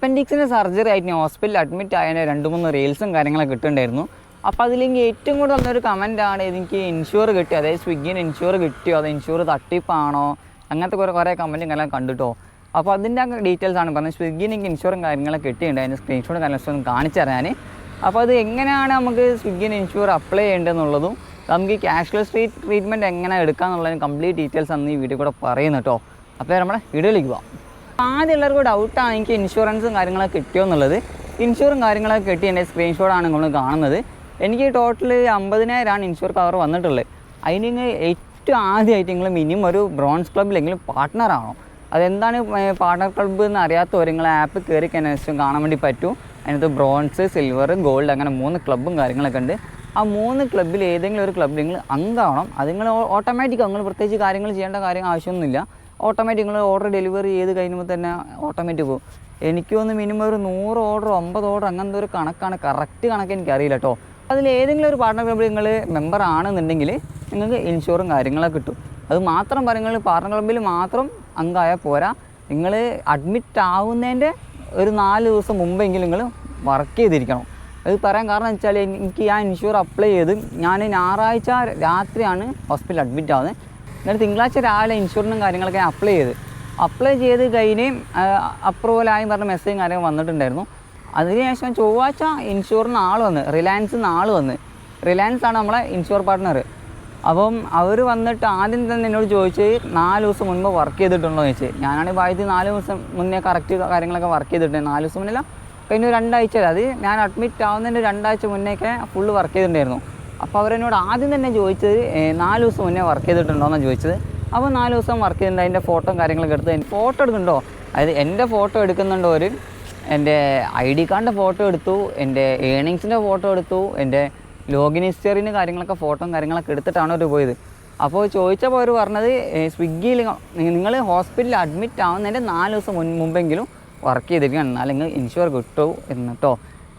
അപ്പൻഡിക്സിന്റെ surgery ആയിട്ട് ഞാൻ ഹോസ്പിറ്റലിൽ അഡ്മിറ്റ് ആയതിന്റെ രണ്ട് മൂന്ന് റീൽസും കാര്യങ്ങളൊക്കെ കിട്ടുന്നുണ്ടായിരുന്നു. അപ്പോൾ അതിലെങ്കിൽ ഏറ്റവും കൂടുതൽ വന്നൊരു കമന്റാണ് എനിക്ക് ഇൻഷുർ കിട്ടി അതായത് സ്വിഗ്ഗിന് ഇൻഷുർ കിട്ടിയോ? അത് ഇൻഷുർ തട്ടിപ്പാണോ? അങ്ങനത്തെ കുറേ കുറേ കമന്റും കാര്യങ്ങളും കണ്ടിട്ടോ. അപ്പോൾ അതിന്റെ ഡീറ്റെയിൽസ് ആണ് പറഞ്ഞത്. സ്വിഗ്ഗിന് എനിക്ക് ഇൻഷുറും കാര്യങ്ങളൊക്കെ കിട്ടിയിട്ടുണ്ട്. അതിന്റെ സ്ക്രീൻഷോട്ടും കാര്യങ്ങളൊക്കെ ഒന്ന് കാണിച്ചു തരാൻ അപ്പോൾ അത് എങ്ങനെയാണ് നമുക്ക് സ്വിഗ്ഗിന് ഇൻഷുർ അപ്ലൈ ചെയ്യേണ്ടതെന്നുള്ളതും നമുക്ക് ഈ ക്യാഷ്ലെസ് ട്രീറ്റ് ട്രീറ്റ്മെന്റ് എങ്ങനെ എടുക്കാന്നുള്ളതിന് കംപ്ലീറ്റ് ഡീറ്റെയിൽസ് അന്ന് ഈ വീഡിയോ കൂടെ പറയുന്നു കേട്ടോ. അപ്പോൾ നമ്മുടെ വീഡിയോയിലേക്ക് പോകാം ആദ്യം എല്ലാവർക്കും ഡൗട്ടാണ് എനിക്ക് ഇൻഷുറൻസും കാര്യങ്ങളൊക്കെ കിട്ടിയോ എന്നുള്ളത്. ഇൻഷുറും കാര്യങ്ങളൊക്കെ കിട്ടി എന്റെ സ്ക്രീൻഷോട്ടാണ് നിങ്ങൾ കാണുന്നത്. എനിക്ക് ടോട്ടൽ അമ്പതിനായിരമാണ് ഇൻഷുർ കവർ വന്നിട്ടുള്ളത്. അതിന് ഏറ്റവും ആദ്യമായിട്ട് നിങ്ങൾ മിനിമം ഒരു ബ്രോൺസ് ക്ലബിലെങ്കിലും പാർട്ട്ണർ ആണോ അതെന്താണ് പാർട്ണർ ക്ലബ്ബ് എന്ന് അറിയാത്തവർ നിങ്ങൾ ആപ്പ് കയറി കഴിഞ്ഞാൽ കാണാൻ വേണ്ടി പറ്റും. അതിനകത്ത് ബ്രോൺസ് സിൽവർ ഗോൾഡ് അങ്ങനെ മൂന്ന് ക്ലബ്ബും കാര്യങ്ങളൊക്കെ ഉണ്ട്. ആ മൂന്ന് ക്ലബ്ബിൽ ഏതെങ്കിലും ഒരു ക്ലബ്ബിൽ നിങ്ങൾ അംഗമാവണം. അത് നിങ്ങൾ ഓട്ടോമാറ്റിക്കാണ് നിങ്ങൾ പ്രത്യേകിച്ച് കാര്യങ്ങൾ ചെയ്യേണ്ട കാര്യം ആവശ്യമൊന്നുമില്ല. ഓട്ടോമാറ്റിക് നിങ്ങൾ ഓർഡർ ഡെലിവറി ചെയ്ത് കഴിയുമ്പോൾ തന്നെ ഓട്ടോമാറ്റിക് പോകും എനിക്ക് തോന്നുന്നു മിനിമം ഒരു നൂറ് ഓർഡർ ഒമ്പത് ഓർഡർ അങ്ങനത്തെ ഒരു കണക്കാണ്. കറക്റ്റ് കണക്ക് എനിക്ക് അറിയില്ല കേട്ടോ അതിൽ ഏതെങ്കിലും ഒരു പാർട്ണർ ക്ലബ്ബിൽ നിങ്ങൾ മെമ്പർ ആണെന്നുണ്ടെങ്കിൽ നിങ്ങൾക്ക് ഇൻഷുറും കാര്യങ്ങളൊക്കെ കിട്ടും. അത് മാത്രം പറയുന്നത് പാർട്ണർ ക്ലബ്ബിൽ മാത്രം അംഗമായാൽ പോരാ. നിങ്ങൾ അഡ്മിറ്റ് ആവുന്നതിന്റെ ഒരു നാല് ദിവസം മുമ്പെങ്കിലും നിങ്ങൾ വർക്ക് ചെയ്തിരിക്കണം. അത് പറയാൻ കാരണം വെച്ചാൽ എനിക്ക് ആ ഇൻഷുർ അപ്ലൈ ചെയ്ത് ഞാൻ ഞായറാഴ്ച രാത്രിയാണ് ഹോസ്പിറ്റലിൽ അഡ്മിറ്റ് ആവുന്നത് എന്നിട്ട് തിങ്കളാഴ്ച രാവിലെ ഇൻഷുറൻസും കാര്യങ്ങളൊക്കെ അപ്ലൈ ചെയ്ത്. അപ്ലൈ ചെയ്ത് കഴിഞ്ഞ് അപ്രൂവലായും പറഞ്ഞ മെസ്സേജും കാര്യങ്ങൾ വന്നിട്ടുണ്ടായിരുന്നു. അതിനുശേഷം ചൊവ്വാഴ്ച ഇൻഷുറിന് ആൾ വന്ന് റിലയൻസിൽ നിന്ന് ആൾ വന്ന്. റിലയൻസ് ആണ് നമ്മളെ ഇൻഷുർ പാർട്ട്ണർ അപ്പം അവർ വന്നിട്ട് ആദ്യം തന്നെ എന്നോട് ചോദിച്ച് നാല് ദിവസം മുൻപ് വർക്ക് ചെയ്തിട്ടുണ്ടോ എന്ന് ചോദിച്ചു ഞാനാണ് ഭാഗ്യത്തിൽ നാല് ദിവസം മുന്നേ കറക്റ്റ് കാര്യങ്ങളൊക്കെ വർക്ക് ചെയ്തിട്ടുണ്ട് നാല് ദിവസം മുന്നില്ല കഴിഞ്ഞ രണ്ടാഴ്ച അത് ഞാൻ അഡ്മിറ്റ് ആവുന്നതിന്റെ രണ്ടാഴ്ച മുന്നേക്കെ ഫുള്ള് വർക്ക് ചെയ്തിട്ടുണ്ടായിരുന്നു. അപ്പോൾ അവരെന്നോട് ആദ്യം തന്നെ ചോദിച്ചത് നാല് ദിവസം മുന്നേ വർക്ക് ചെയ്തിട്ടുണ്ടോ എന്നാണ് ചോദിച്ചത്? അപ്പോൾ നാല് ദിവസം വർക്ക് ചെയ്തിട്ടുണ്ട്. അതിന്റെ ഫോട്ടോ കാര്യങ്ങളൊക്കെ എടുത്ത് ഫോട്ടോ എടുക്കുന്നുണ്ടോ? അതായത് എന്റെ ഫോട്ടോ എടുക്കുന്നുണ്ടോ ഒരു? എന്റെ ഐ ഡി കാർഡിന്റെ ഫോട്ടോ എടുത്തു എന്റെ ഏണിങ്സിന്റെ ഫോട്ടോ എടുത്തു എന്റെ ലോഗിൻ ഹിസ്റ്ററിന് കാര്യങ്ങളൊക്കെ ഫോട്ടോയും കാര്യങ്ങളൊക്കെ എടുത്തിട്ടാണ് അവർ പോയത്. അപ്പോൾ ചോദിച്ചപ്പോൾ അവർ പറഞ്ഞത് സ്വിഗ്ഗിയിൽ നിങ്ങൾ ഹോസ്പിറ്റലിൽ അഡ്മിറ്റ് ആവുന്നതിന്റെ നാല് ദിവസം മുൻ മുമ്പെങ്കിലും വർക്ക് ചെയ്തിരിക്കണം എന്നാലും ഇൻഷുർ കിട്ടൂ എന്നിട്ടോ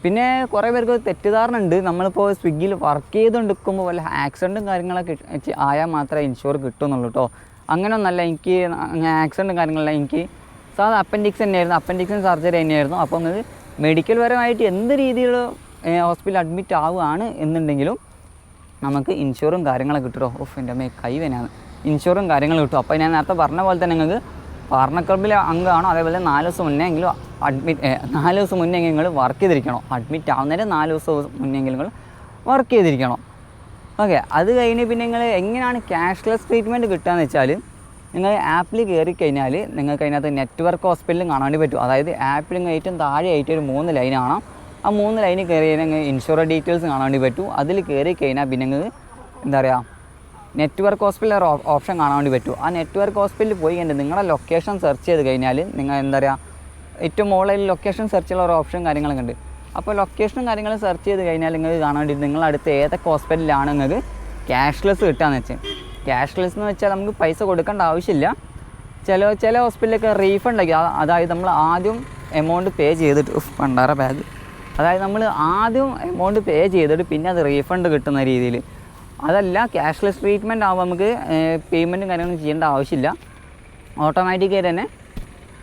പിന്നെ കുറേ പേർക്ക് തെറ്റിദ്ധാരണ ഉണ്ട്. നമ്മളിപ്പോൾ സ്വിഗ്ഗിയിൽ വർക്ക് ചെയ്തുകൊണ്ടിരിക്കുമ്പോൾ വല്ല ആക്സിഡന്റും കാര്യങ്ങളൊക്കെ ആയാൽ മാത്രമേ ഇൻഷുർ കിട്ടുന്നുള്ളൂ കേട്ടോ അങ്ങനെയൊന്നല്ല എനിക്ക് ആക്സിഡന്റും കാര്യങ്ങളല്ല എനിക്ക് സാധാ അപ്പൻഡിക്സ് തന്നെയായിരുന്നു. അപ്പൻഡിക്സിന് സർജറി തന്നെയായിരുന്നു. അപ്പോൾ അത് മെഡിക്കൽ പരമായിട്ട് എന്ത് രീതിയിൽ ഹോസ്പിറ്റലിൽ അഡ്മിറ്റ് ആവുകയാണ് എന്നുണ്ടെങ്കിലും നമുക്ക് ഇൻഷുറും കാര്യങ്ങളൊക്കെ കിട്ടുമോ ഓഫ് എന്റെ അമ്മയെ കൈവനാണ് ഇൻഷുറും കാര്യങ്ങളും കിട്ടും. അപ്പോൾ ഞാൻ നേരത്തെ പറഞ്ഞ പോലെ തന്നെ നിങ്ങൾക്ക് പാർട്ണർ ക്ലബ്ബിലെ അംഗമാണോ. അതേപോലെ നാല് ദിവസം മുന്നേ എങ്കിലും അഡ്മിറ്റ് നാല് ദിവസം മുന്നേ നിങ്ങൾ വർക്ക് ചെയ്തിരിക്കണം. അഡ്മിറ്റ് ആവുന്നതിന് നാല് ദിവസം മുന്നെങ്കിലും നിങ്ങൾ വർക്ക് ചെയ്തിരിക്കണം. ഓക്കെ അത് കഴിഞ്ഞ് പിന്നെ നിങ്ങൾ എങ്ങനെയാണ് ക്യാഷ്ലെസ് ട്രീറ്റ്മെന്റ് കിട്ടുകയെന്ന് വെച്ചാൽ നിങ്ങൾ ആപ്പിൽ കയറി കഴിഞ്ഞാൽ നിങ്ങൾക്ക് അതിനകത്ത് നെറ്റ്വർക്ക് ഹോസ്പിറ്റലും കാണാൻ വേണ്ടി പറ്റും. അതായത് നിങ്ങൾ ഏറ്റവും താഴെയായിട്ട് ഒരു മൂന്ന് ലൈൻ കാണാം. ആ മൂന്ന് ലൈനിൽ കയറി കഴിഞ്ഞാൽ ഇൻഷുറൻസ് ഡീറ്റെയിൽസ് കാണാൻ വേണ്ടി പറ്റും. അതിൽ കയറി കഴിഞ്ഞാൽ പിന്നെ നിങ്ങൾക്ക് എന്താ പറയുക നെറ്റ്വർക്ക് ഹോസ്പിറ്റൽ ഒരു ഓപ്ഷൻ കാണാൻ വേണ്ടി പറ്റും ആ നെറ്റ്വർക്ക് ഹോസ്പിറ്റലിൽ പോയി കഴിഞ്ഞാൽ നിങ്ങളുടെ ലൊക്കേഷൻ സെർച്ച് ചെയ്ത് കഴിഞ്ഞാൽ നിങ്ങൾ എന്താ പറയുക ഏറ്റവും മുകളിൽ ലൊക്കേഷൻ സെർച്ച് ചെയ്യാനുള്ള ഒരു ഓപ്ഷൻ കാര്യങ്ങളൊക്കെ ഉണ്ട്. അപ്പോൾ ലൊക്കേഷനും കാര്യങ്ങളും സെർച്ച് ചെയ്ത് കഴിഞ്ഞാൽ നിങ്ങൾക്ക് കാണാൻ വേണ്ടി നിങ്ങൾ അടുത്ത് ഏതൊക്കെ ഹോസ്പിറ്റലിലാണ് നിങ്ങൾക്ക് ക്യാഷ്ലെസ് കിട്ടുകയെന്ന് വെച്ചാൽ ക്യാഷ്ലെസ് എന്ന് വെച്ചാൽ നമുക്ക് പൈസ കൊടുക്കേണ്ട ആവശ്യമില്ല. ചില ചില ഹോസ്പിറ്റലൊക്കെ റീഫണ്ട് ആക്കി അതായത് നമ്മൾ ആദ്യം എമൗണ്ട് പേ ചെയ്തിട്ട് പണ്ടാറ ബാഗ് അതായത് നമ്മൾ ആദ്യം എമൗണ്ട് പേ ചെയ്തിട്ട് പിന്നെ അത് റീഫണ്ട് കിട്ടുന്ന രീതിയിൽ അതല്ല ക്യാഷ്ലെസ് ട്രീറ്റ്മെന്റ് ആകുമ്പോൾ നമുക്ക് പേയ്മെന്റും കാര്യങ്ങളും ചെയ്യേണ്ട ആവശ്യമില്ല. ഓട്ടോമാറ്റിക്കായിട്ട് തന്നെ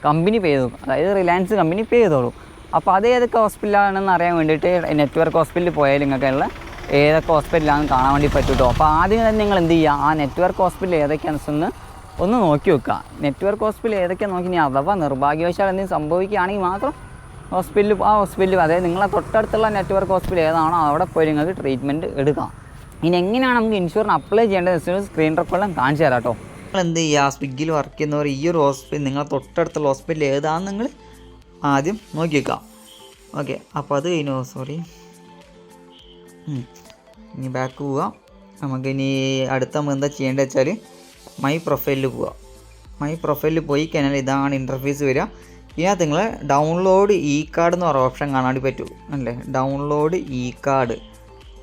കമ്പനി പേ ചെയ്തോളും. അതായത് റിലയൻസ് കമ്പനി പേ ചെയ്തോളൂ. അപ്പോൾ അത് ഏതൊക്കെ ഹോസ്പിറ്റലാണെന്ന് അറിയാൻ വേണ്ടിയിട്ട് നെറ്റ്വർക്ക് ഹോസ്പിറ്റലിൽ പോയാൽ നിങ്ങൾക്കുള്ള ഏതൊക്കെ ഹോസ്പിറ്റലാണെന്ന് കാണാൻ വേണ്ടി പറ്റൂട്ടോ? അപ്പോൾ ആദ്യം തന്നെ നിങ്ങൾ എന്ത് ചെയ്യുക? ആ നെറ്റ്വർക്ക് ഹോസ്പിറ്റൽ ഏതൊക്കെയാണെന്ന് ഒന്ന് നോക്കി വെക്കുക. നെറ്റ്വർക്ക് ഹോസ്പിറ്റൽ ഏതൊക്കെയാണ് നോക്കി? ഇനി അഥവാ നിർഭാഗ്യവശാൽ എന്തെങ്കിലും സംഭവിക്കുകയാണെങ്കിൽ മാത്രം ഹോസ്പിറ്റലിൽ ആ ഹോസ്പിറ്റലിൽ അതായത് നിങ്ങളെ തൊട്ടടുത്തുള്ള നെറ്റ്വർക്ക് ഹോസ്പിറ്റൽ ഏതാണോ അവിടെ പോയി നിങ്ങൾക്ക് ട്രീറ്റ്മെന്റ് എടുക്കാം. ഇനി എങ്ങനെയാണ് നമുക്ക് ഇൻഷുറൻസ് അപ്ലൈ ചെയ്യേണ്ടത്? സ്ക്രീൻ റെക്കോർഡും കാണിച്ചു തരാം കേട്ടോ. നിങ്ങൾ എന്ത് ചെയ്യുക സ്വിഗ്ഗിയിൽ വർക്ക് ചെയ്യുന്നവർ ഈ ഒരു ഹോസ്പിറ്റൽ നിങ്ങളെ തൊട്ടടുത്തുള്ള ഹോസ്പിറ്റൽ ഏതാണെന്ന് നിങ്ങൾ ആദ്യം നോക്കി വെക്കാം ഓക്കെ അപ്പോൾ അത് കഴിഞ്ഞു. സോറി ഇനി ബാക്ക് പോവാം. നമുക്കിനി അടുത്ത നമ്മൾ എന്താ ചെയ്യേണ്ടത് വെച്ചാൽ മൈ പ്രൊഫൈലിൽ പോവുക മൈ പ്രൊഫൈലിൽ പോയി കഴിഞ്ഞാൽ ഇതാണ് ഇന്റർഫേസ് വരിക. ഇതിനകത്ത് നിങ്ങൾ ഡൗൺലോഡ് ഇ കാർഡ് എന്ന് പറയുന്ന ഓപ്ഷൻ കാണാൻ പറ്റൂ. അല്ലേ? ഡൗൺലോഡ് ഇ കാർഡ്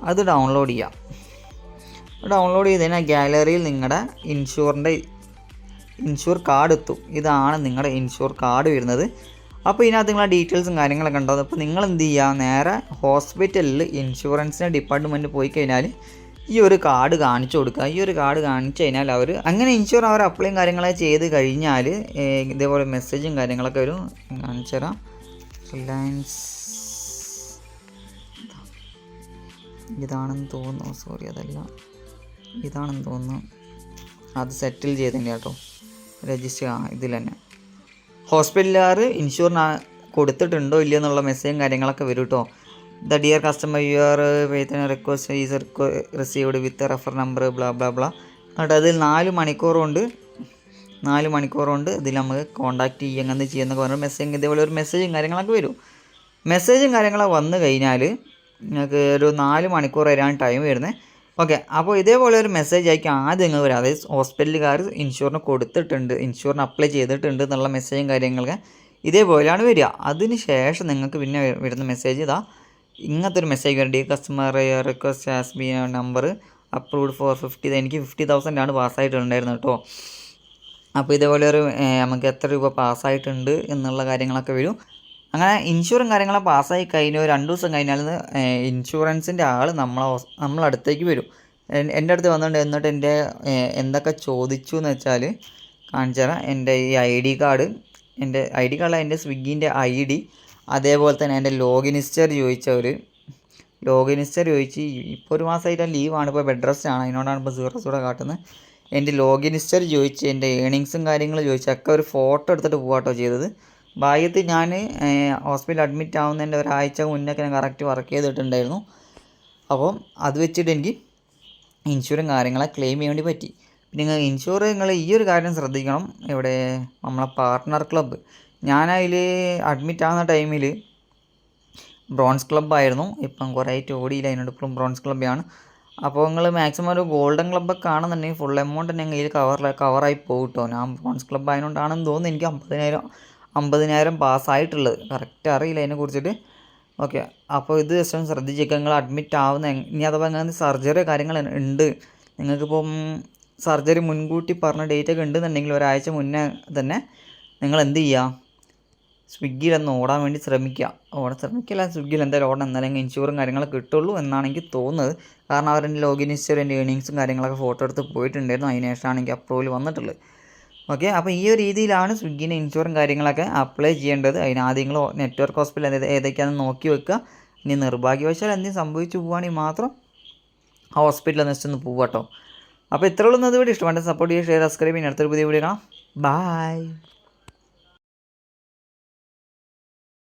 അത് ഡൗൺലോഡ് ചെയ്യാം. ഡൗൺലോഡ് ചെയ്ത് കഴിഞ്ഞാൽ ഗാലറിയിൽ നിങ്ങളുടെ ഇൻഷുറിന്റെ ഇൻഷുർ കാർഡ് എത്തും. ഇതാണ് നിങ്ങളുടെ ഇൻഷുർ കാർഡ് വരുന്നത്. അപ്പോൾ ഇതിനകത്ത് നിങ്ങളെ ഡീറ്റെയിൽസും കാര്യങ്ങളൊക്കെ ഉണ്ടാവും. അപ്പോൾ നിങ്ങൾ എന്ത് ചെയ്യുക നേരെ ഹോസ്പിറ്റലിൽ ഇൻഷുറൻസിന്റെ ഡിപ്പാർട്ട്മെന്റ് പോയി കഴിഞ്ഞാൽ ഈ ഒരു കാർഡ് കാണിച്ചു കൊടുക്കുക. ഈ ഒരു കാർഡ് കാണിച്ചു കഴിഞ്ഞാൽ അവർ അങ്ങനെ ഇൻഷുർ അവർ അപ്ലൈയും കാര്യങ്ങളൊക്കെ ചെയ്ത് കഴിഞ്ഞാൽ ഇതേപോലെ മെസ്സേജും കാര്യങ്ങളൊക്കെ വരും. കാണിച്ചു തരാം. റിലയൻസ് ഇതാണെന്ന് തോന്നുന്നു. സോറി അതല്ല. ഇതാണെന്ന് തോന്നുന്നു. അത് സെറ്റിൽ ചെയ്തിട്ടുണ്ട് കേട്ടോ. രജിസ്റ്റർ ആ ഇതിൽ തന്നെ. ഹോസ്പിറ്റലുകാർ ഇൻഷുറിന് കൊടുത്തിട്ടുണ്ടോ ഇല്ലയോ എന്നുള്ള മെസ്സേജും കാര്യങ്ങളൊക്കെ വരും കേട്ടോ. The dear customer you are വേതന request is received with refer number blah blah blah എന്നിട്ട് അതിൽ നാല് മണിക്കൂർ നാല് മണിക്കൂർ ഇതിൽ നമുക്ക് കോൺടാക്റ്റ് ചെയ്യുക അങ്ങനെ ചെയ്യുന്നൊക്കെ പറഞ്ഞ മെസ്സേജ് ഇതേപോലെ ഒരു മെസ്സേജും കാര്യങ്ങളൊക്കെ വരും. മെസ്സേജും കാര്യങ്ങളൊക്കെ വന്നു കഴിഞ്ഞാൽ നിങ്ങൾക്ക് ഒരു നാല് മണിക്കൂർ വരാൻ ടൈം വരുന്നത് ഓക്കെ അപ്പോൾ ഇതേപോലെ ഒരു മെസ്സേജ് ആയിരിക്കും ആദ്യം നിങ്ങൾ വരാം. അതായത് ഹോസ്പിറ്റലുകാർ ഇൻഷുറിന് കൊടുത്തിട്ടുണ്ട് ഇൻഷുറിന് അപ്ലൈ ചെയ്തിട്ടുണ്ട് എന്നുള്ള മെസ്സേജും കാര്യങ്ങളൊക്കെ ഇതേപോലെയാണ് വരിക. അതിന് ശേഷം നിങ്ങൾക്ക് പിന്നെ വരുന്ന മെസ്സേജ് ഇതാ. ഇങ്ങനത്തെ ഒരു മെസ്സേജ് വരും dear customer request has been number approved for fifty എനിക്ക് ഫിഫ്റ്റി തൗസൻഡ് ആണ് പാസ്സായിട്ടുണ്ടായിരുന്നു കേട്ടോ. അപ്പോൾ ഇതേപോലെ ഒരു നമുക്ക് എത്ര രൂപ പാസ്സായിട്ടുണ്ട് എന്നുള്ള കാര്യങ്ങളൊക്കെ വരും. അങ്ങനെ ഇൻഷുറും കാര്യങ്ങളെ പാസ്സായി കഴിഞ്ഞ ഒരു രണ്ട് ദിവസം കഴിഞ്ഞാൽ ഇൻഷുറൻസിന്റെ ആൾ നമ്മളെ നമ്മളടുത്തേക്ക് വരും. എന്റെ അടുത്ത് വന്നിട്ടുണ്ട്. എന്നിട്ട് എന്റെ എന്തൊക്കെ ചോദിച്ചു എന്ന് വെച്ചാൽ കാണിച്ചു തരാം. എന്റെ ഈ ഐ ഡി കാർഡ് എന്റെ ഐ ഡി കാർഡിൽ എന്റെ സ്വിഗ്ഗിന്റെ ഐ ഡി അതേപോലെ തന്നെ എന്റെ ലോഗിൻ ഹിസ്റ്ററി ചോദിച്ചവർ ലോഗിൻ ഹിസ്റ്ററി ചോദിച്ച് ഇപ്പോൾ ഒരു മാസമായിട്ട് ലീവാണ്. ഇപ്പോൾ ബെഡ് റെസ്റ്റ് ആണ്. അതിനോടാണ് ഇപ്പോൾ സീറോ സൂടെ കാട്ടുന്നത്. എന്റെ ലോഗിൻ ഹിസ്റ്ററി ചോദിച്ച് എന്റെ ഏണിങ്സും കാര്യങ്ങളും ചോദിച്ചൊക്കെ ഒരു ഫോട്ടോ എടുത്തിട്ട് പോകാട്ടോ ചെയ്തത്. ഭാഗ്യത്തിൽ ഞാൻ ഹോസ്പിറ്റലിൽ അഡ്മിറ്റ് ആവുന്നതിന്റെ ഒരാഴ്ച മുന്നേ ഞാൻ കറക്റ്റ് വർക്ക് ചെയ്തിട്ടുണ്ടായിരുന്നു. അപ്പം അത് വെച്ചിട്ട് എനിക്ക് ഇൻഷുറും കാര്യങ്ങളെ ക്ലെയിം ചെയ്യാൻ വേണ്ടി പറ്റി. പിന്നെ നിങ്ങൾ ഇൻഷുർ നിങ്ങൾ ഈ ഒരു കാര്യം ശ്രദ്ധിക്കണം. ഇവിടെ നമ്മളെ പാർട്ട്ണർ ക്ലബ്ബ് ഞാനതിൽ അഡ്മിറ്റ് ആവുന്ന ടൈമിൽ ബ്രോൺസ് ക്ലബ്ബായിരുന്നു ഇപ്പം കുറേ ആയിട്ട് അതിനോട് ഇപ്പം ബ്രോൺസ് ക്ലബ്ബാണ് അപ്പോൾ നിങ്ങൾ മാക്സിമം ഒരു ഗോൾഡൻ ക്ലബ്ബൊക്കെ ആണെന്നുണ്ടെങ്കിൽ ഫുൾ എമൗണ്ട് തന്നെ കയ്യിൽ കവറിൽ കവറായി പോകും കേട്ടോ ഞാൻ ബ്രോൺസ് ക്ലബ്ബ് ആയതുകൊണ്ടാണെന്ന് തോന്നുന്നു. എനിക്ക് അമ്പതിനായിരം അമ്പതിനായിരം പാസ്സായിട്ടുള്ളത്. കറക്റ്റ് അറിയില്ല അതിനെ കുറിച്ചിട്ട്. ഓക്കെ അപ്പോൾ ഇത് ജസ്റ്റ് ശ്രദ്ധിച്ചേക്കുക നിങ്ങൾ അഡ്മിറ്റ് ആവുന്ന ഇനി അഥവാ അങ്ങനെ സർജറി കാര്യങ്ങൾ ഉണ്ട്. നിങ്ങൾക്കിപ്പം സർജറി മുൻകൂട്ടി പറഞ്ഞ ഡേറ്റ് ഒക്കെ ഉണ്ടെന്നുണ്ടെങ്കിൽ ഒരാഴ്ച മുന്നേ തന്നെ നിങ്ങൾ എന്ത് ചെയ്യുക സ്വിഗ്ഗിയിലൊന്ന് ഓടാൻ വേണ്ടി ശ്രമിക്കുക. ഓടാൻ ശ്രമിക്കില്ല സ്വിഗ്ഗിയിൽ എന്തായാലും ഓടണം. എന്നാലും ഇൻഷുറും കാര്യങ്ങളൊക്കെ കിട്ടുള്ളൂ എന്നാണ് എനിക്ക് തോന്നുന്നത്. കാരണം അവരെന്റെ ലോഗിൻ ഹിസ്റ്ററി എന്റെ ഏണിങ്സും കാര്യങ്ങളൊക്കെ ഫോട്ടോ എടുത്ത് പോയിട്ടുണ്ടായിരുന്നു. അതിന് ശേഷമാണ് എനിക്ക് അപ്രൂവൽ വന്നിട്ടുള്ളത്. ഓക്കെ അപ്പോൾ ഈ ഒരു രീതിയിലാണ് സ്വിഗ്ഗിന്റെ ഇൻഷുറും കാര്യങ്ങളൊക്കെ അപ്ലൈ ചെയ്യേണ്ടത്. അതിന് ആദ്യം നിങ്ങൾ നെറ്റ്വർക്ക് ഹോസ്പിറ്റൽ ഏത് ഏതൊക്കെയാണെന്ന് നോക്കി വെക്കുക. ഇനി നിർഭാഗ്യവശാൽ എന്തെങ്കിലും സംഭവിച്ചു പോവുകയാണെങ്കിൽ മാത്രം ആ ഹോസ്പിറ്റലിൽ നിന്ന് ഒന്ന് പോവാട്ടോ അപ്പോൾ ഇത്രയുള്ളൂ ഇന്നത്തെ വീഡിയോ ഇഷ്ടമാണ് സപ്പോർട്ട് ചെയ്യുക ഷെയർ സബ്സ്ക്രൈബ് ചെയ്യുന്ന അടുത്തൊരു പുതിയ വീഡിയോ കാണാം. ബായ്